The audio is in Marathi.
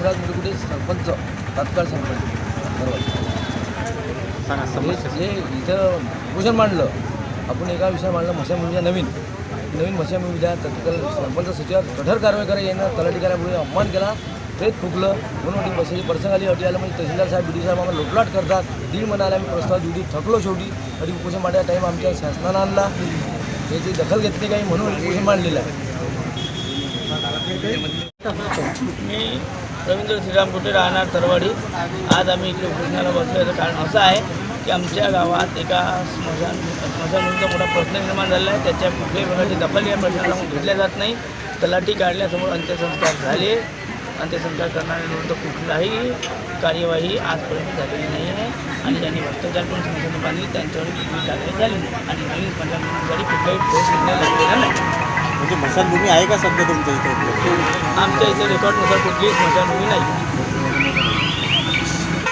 सोमराज मुलगुडे सरपंच तात्काळ सरपंच. बरोबर. हे इथं भूषण मांडलं आपण एका विषय मांडलं मशा मुलीच्या नवीन. नवीन मशा मुलीच्या तत्काल सरपंच सचिवात कठोर कारवाई करा येणं तलाठीकारापुढे अपमान केला प्रेत फुकलं म्हणून अटी बसायची प्रसंग आली अटी आलं म्हणजे तहसीलदार साहेब बी डी साहेब आम्हाला लोटलाट करतात. दीड महिना आम्ही प्रस्ताव ड्युटी थकलो शेवटी. अटी उपोषण मांडायचा टाईम आमच्या शासनानं आणला. याची दखल घेतली काही म्हणून उपोषण मांडलेलं आहे. मी रवींद्र श्रीराम कुठे राहणार तरवाडी. आज आम्ही इकडे उपोषणाला बसलो याचं कारण असं आहे की आमच्या गावात एका स्मशान स्मशानभूमीचा मोठा प्रश्न निर्माण झाला आहे. त्याच्या कुठल्याही प्रकारची दखल या प्रश्नाला घेतल्या जात नाही. तलाठी काढल्यासमोर अंत्यसंस्कार झाले. अंत्यसंस्कार करणाऱ्यांविरुद्ध कुठलाही कार्यवाही आजपर्यंत झालेली नाही आहे. आणि ज्यांनी भ्रष्टाचार करून स्मशानं बांधली. त्यांच्यावर कुठली कारवाई झाली नाही. आणि नवीन स्मशानभूमीसाठी कुठलाही ठोस निर्णय लागलेला नाही. म्हणजे मशानभूमी आहे का सध्या तुमच्या इथे? आमच्या इथे रेकॉर्डनुसार कुठलीच मशानभूमी नाही.